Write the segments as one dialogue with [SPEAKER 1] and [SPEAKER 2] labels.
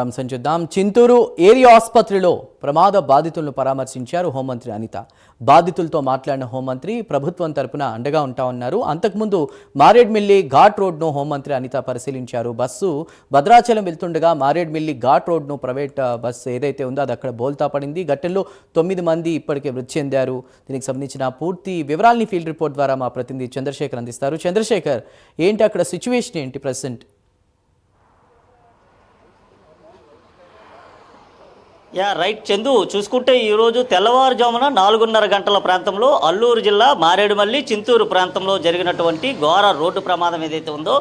[SPEAKER 1] అంశం చూద్దాం. చింతూరు ఏరియా ఆసుపత్రిలో ప్రమాద బాధితులను పరామర్శించారు హోంమంత్రి అనిత. బాధితులతో మాట్లాడిన హోంమంత్రి ప్రభుత్వం తరపున అండగా ఉంటామన్నారు. అంతకుముందు మారేడ్మిల్లి ఘాట్ రోడ్ను హోంమంత్రి అనిత పరిశీలించారు. బస్సు భద్రాచలం వెళ్తుండగా మారేడ్మిల్లి ఘాట్ రోడ్ను ప్రైవేట్ బస్సు ఏదైతే ఉందో అది అక్కడ బోల్తా పడింది. ఘటనలో తొమ్మిది మంది ఇప్పటికే మృతి చెందారు. దీనికి సంబంధించిన పూర్తి వివరాల్ని ఫీల్డ్ రిపోర్ట్ ద్వారా మా ప్రతినిధి చంద్రశేఖర్ అందిస్తారు. చంద్రశేఖర్ ఏంటి అక్కడ సిచ్యువేషన్ ఏంటి ప్రజెంట్
[SPEAKER 2] యా రైట్ చందు. చూసుకుంటే ఈరోజు తెల్లవారుజామున నాలుగున్నర గంటల ప్రాంతంలో అల్లూరు జిల్లా మారేడుమల్లి చింతూరు ప్రాంతంలో జరిగినటువంటి ఘోర రోడ్డు ప్రమాదం ఏదైతే ఉందో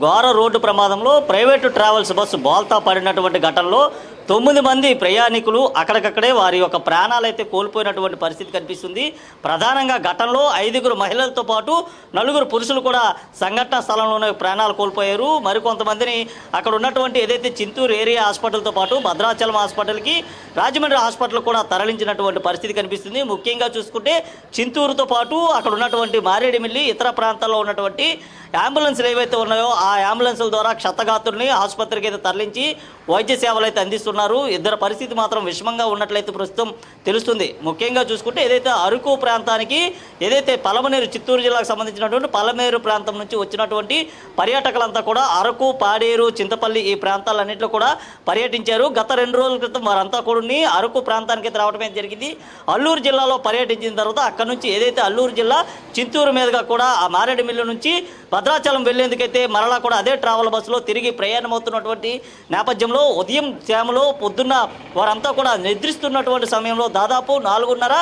[SPEAKER 2] ఘోర రోడ్డు ప్రమాదంలో ప్రైవేటు ట్రావెల్స్ బస్సు బోల్తా పడినటువంటి ఘటనలో తొమ్మిది మంది ప్రయాణికులు అక్కడికక్కడే వారి యొక్క ప్రాణాలైతే కోల్పోయినటువంటి పరిస్థితి కనిపిస్తుంది. ప్రధానంగా ఘటనలో ఐదుగురు మహిళలతో పాటు నలుగురు పురుషులు కూడా సంఘటన స్థలంలోనే ప్రాణాలు కోల్పోయారు. మరికొంతమందిని అక్కడ ఉన్నటువంటి ఏదైతే చింతూరు ఏరియా హాస్పిటల్తో పాటు భద్రాచలం హాస్పిటల్కి రాజమండ్రి హాస్పిటల్ కూడా తరలించినటువంటి పరిస్థితి కనిపిస్తుంది. ముఖ్యంగా చూసుకుంటే చింతూరుతో పాటు అక్కడ ఉన్నటువంటి మారేడుమిల్లి ఇతర ప్రాంతాల్లో ఉన్నటువంటి అంబులెన్స్లు ఏవైతే ఉన్నాయో ఆ అంబులెన్స్ల ద్వారా క్షతగాతుల్ని ఆసుపత్రికి అయితే తరలించి వైద్య సేవలు అయితే అందిస్తున్నారు. ఇద్దరు పరిస్థితి మాత్రం విషమంగా ఉన్నట్లయితే ప్రస్తుతం తెలుస్తుంది. ముఖ్యంగా చూసుకుంటే ఏదైతే అరకు ప్రాంతానికి ఏదైతే పలమనేరు చిత్తూరు జిల్లాకు సంబంధించినటువంటి పలమనేరు ప్రాంతం నుంచి వచ్చినటువంటి పర్యాటకులంతా కూడా అరకు పాడేరు చింతపల్లి ఈ ప్రాంతాలన్నింటిలో కూడా పర్యటించారు. గత రెండు రోజుల క్రితం వారంతా కూడా అరకు ప్రాంతానికి అయితే రావడమే జరిగింది. అల్లూరు జిల్లాలో పర్యటించిన తర్వాత అక్కడ నుంచి ఏదైతే అల్లూరు జిల్లా చింతూరు మీదుగా కూడా ఆ మారేడుమిల్లు నుంచి భద్రాచలం వెళ్ళేందుకైతే మరలా కూడా అదే ట్రావెల్ బస్సులో తిరిగి ప్రయాణమవుతున్నటువంటి నేపథ్యంలో ఉదయం శ్యామలో పొద్దున్న వారంతా కూడా నిద్రిస్తున్నటువంటి సమయంలో దాదాపు నాలుగున్నర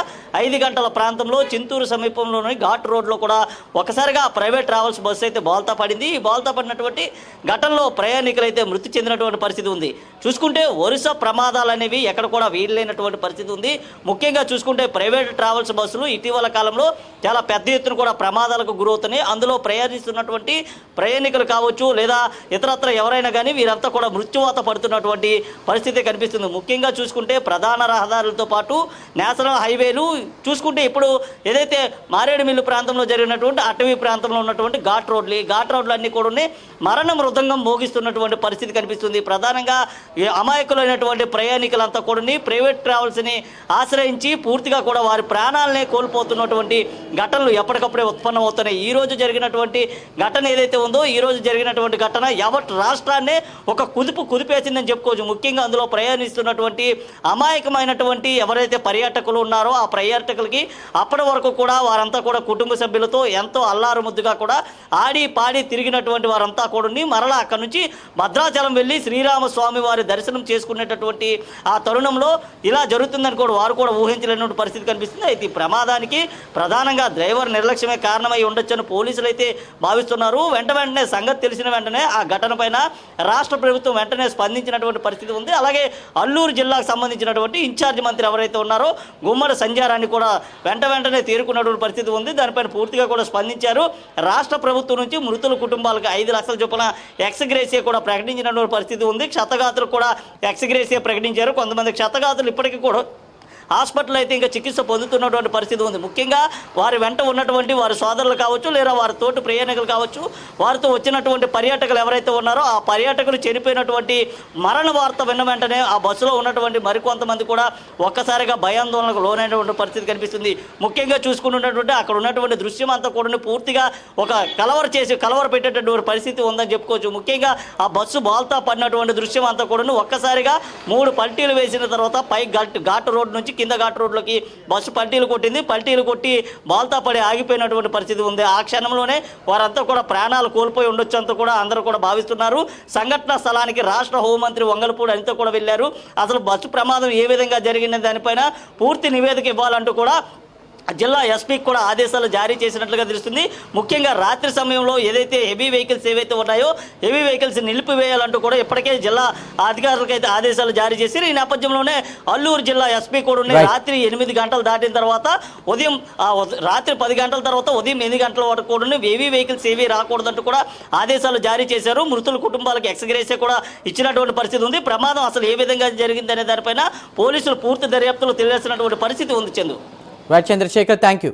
[SPEAKER 2] ఐదు గంటల ప్రాంతంలో చింతూరు సమీపంలోని ఘాట్ రోడ్లో కూడా ఒకసారిగా ప్రైవేట్ ట్రావెల్స్ బస్సు అయితే బోల్తా పడింది. ఈ బోల్తా పడినటువంటి ఘటనలో ప్రయాణికులు అయితే మృతి చెందినటువంటి పరిస్థితి ఉంది. చూసుకుంటే వరుస ప్రమాదాలు అనేవి ఎక్కడ కూడా వీలైనటువంటి పరిస్థితి ఉంది. ముఖ్యంగా చూసుకుంటే ప్రైవేట్ ట్రావెల్స్ బస్సులు ఇటీవల కాలంలో చాలా పెద్ద ఎత్తున కూడా ప్రమాదాలకు గురవుతున్నాయి. అందులో పడుతున్నటువంటి ప్రయాణికులు కావచ్చు లేదా ఇతరత్ర ఎవరైనా కానీ వీరంతా కూడా మృత్యువాత పడుతున్నటువంటి పరిస్థితి కనిపిస్తుంది. ముఖ్యంగా చూసుకుంటే ప్రధాన రహదారులతో పాటు నేషనల్ హైవేలు చూసుకుంటే ఇప్పుడు ఏదైతే మారేడుమిల్లు ప్రాంతంలో జరిగినటువంటి అటవీ ప్రాంతంలో ఉన్నటువంటి ఘాట్ రోడ్లు ఘాట్ రోడ్లు అన్నీ కూడా మరణ మృదంగం మోగిస్తున్నటువంటి పరిస్థితి కనిపిస్తుంది. ప్రధానంగా అమాయకులైనటువంటి ప్రయాణికులంతా కూడా ప్రైవేట్ ట్రావెల్స్ని ఆశ్రయించి పూర్తిగా కూడా వారి ప్రాణాలనే కోల్పోతున్నటువంటి ఘటనలు ఎప్పటికప్పుడే ఉత్పన్నమవుతున్నాయి. ఈ రోజు జరిగినటువంటి ఘటన ఏదైతే ఉందో ఈ రోజు జరిగినటువంటి ఘటన యావత్ రాష్ట్రాన్నే ఒక కుదుపు కుదిపేసిందని చెప్పుకోవచ్చు. ముఖ్యంగా అందులో ప్రయాణిస్తున్నటువంటి అమాయకమైనటువంటి ఎవరైతే పర్యాటకులు ఉన్నారో ఆ పర్యాటకులకి అప్పటి వరకు కూడా వారంతా కూడా కుటుంబ సభ్యులతో ఎంతో అల్లారు ముద్దుగా కూడా ఆడి పాడి తిరిగినటువంటి వారంతా కూడా మరలా అక్కడి నుంచి భద్రాచలం వెళ్ళి శ్రీరామస్వామి వారి దర్శనం చేసుకునేటటువంటి ఆ తరుణంలో ఇలా జరుగుతుందని కూడా వారు కూడా ఊహించలేనటువంటి పరిస్థితి కనిపిస్తుంది. అయితే ఈ ప్రమాదానికి ప్రధానంగా డ్రైవర్ నిర్లక్ష్యమే కారణమై ఉండొచ్చని పోలీసులు అయితే భావిస్తున్నారు. వెంట వెంటనే సంగతి తెలిసిన వెంటనే ఆ ఘటనపైన రాష్ట్ర ప్రభుత్వం వెంటనే స్పందించినటువంటి పరిస్థితి ఉంది. అలాగే అల్లూరు జిల్లాకు సంబంధించినటువంటి ఇన్ఛార్జ్ మంత్రి ఎవరైతే ఉన్నారో గుమ్మడి సంజారాన్ని కూడా వెంట వెంటనే తీరుకున్నటువంటి పరిస్థితి ఉంది. దానిపైన పూర్తిగా కూడా స్పందించారు. రాష్ట్ర ప్రభుత్వం నుంచి మృతుల కుటుంబాలకు ఐదు లక్షల చొప్పున ఎక్స్గ్రేసియా కూడా ప్రకటించినటువంటి పరిస్థితి ఉంది. క్షతగాతులు కూడా ఎక్స్గ్రేసియా ప్రకటించారు. కొంతమంది క్షతగాతులు ఇప్పటికీ కూడా హాస్పిటల్ అయితే ఇంకా చికిత్స పొందుతున్నటువంటి పరిస్థితి ఉంది. ముఖ్యంగా వారి వెంట ఉన్నటువంటి వారి సోదరులు కావచ్చు లేదా వారి తోటి ప్రయాణికులు కావచ్చు వారితో వచ్చినటువంటి పర్యాటకులు ఎవరైతే ఉన్నారో ఆ పర్యాటకులు చనిపోయినటువంటి మరణ వార్త విన్న వెంటనే ఆ బస్సులో ఉన్నటువంటి మరికొంతమంది కూడా ఒక్కసారిగా భయాందోళనకు లోనైనటువంటి పరిస్థితి కనిపిస్తుంది. ముఖ్యంగా చూసుకుంటున్నటువంటి అక్కడ ఉన్నటువంటి దృశ్యం అంతా కూడా పూర్తిగా ఒక కలవర చేసి కలవర పెట్టేటటువంటి పరిస్థితి ఉందని చెప్పుకోవచ్చు. ముఖ్యంగా ఆ బస్సు బాల్తా పడినటువంటి దృశ్యం అంతా కూడా ఒక్కసారిగా మూడు పల్టీలు వేసిన తర్వాత పై ఘాట్ ఘాట్ రోడ్ నుంచి కింద ఘాట్ రోడ్లోకి బస్సు పల్టీలు కొట్టింది. పల్టీలు కొట్టి బాల్తా పడి ఆగిపోయినటువంటి పరిస్థితి ఉంది. ఆ క్షణంలోనే వారంతా కూడా ప్రాణాలు కోల్పోయి ఉండొచ్చు అంతా కూడా అందరూ కూడా భావిస్తున్నారు. సంఘటన స్థలానికి రాష్ట్ర హోంమంత్రి వంగలపూడి అంతా కూడా వెళ్ళారు. అసలు బస్సు ప్రమాదం ఏ విధంగా జరిగింది దానిపైన పూర్తి నివేదిక ఇవ్వాలంటూ కూడా జిల్లా ఎస్పీకి కూడా ఆదేశాలు జారీ చేసినట్లుగా తెలుస్తుంది. ముఖ్యంగా రాత్రి సమయంలో ఏదైతే హెవీ వెహికల్స్ ఏవైతే ఉన్నాయో హెవీ వెహికల్స్ నిలిపివేయాలంటూ కూడా ఇప్పటికే జిల్లా అధికారులకు అయితే ఆదేశాలు జారీ చేసి ఈ నేపథ్యంలోనే అల్లూరు జిల్లా ఎస్పీ కూడా. రాత్రి ఎనిమిది గంటలు దాటిన తర్వాత ఉదయం రాత్రి పది గంటల తర్వాత ఉదయం ఎనిమిది గంటల వరకు కూడా హెవీ వెహికల్స్ ఏవి రాకూడదంటూ కూడా ఆదేశాలు జారీ చేశారు. మృతుల కుటుంబాలకు ఎక్స్గ్రేసే కూడా ఇచ్చినటువంటి పరిస్థితి ఉంది. ప్రమాదం అసలు ఏ విధంగా జరిగిందనే దానిపైన పోలీసులు పూర్తి దర్యాప్తులు తెలియాల్సినటువంటి పరిస్థితి ఉంది Chandu.
[SPEAKER 1] Right Chandrashekar thank you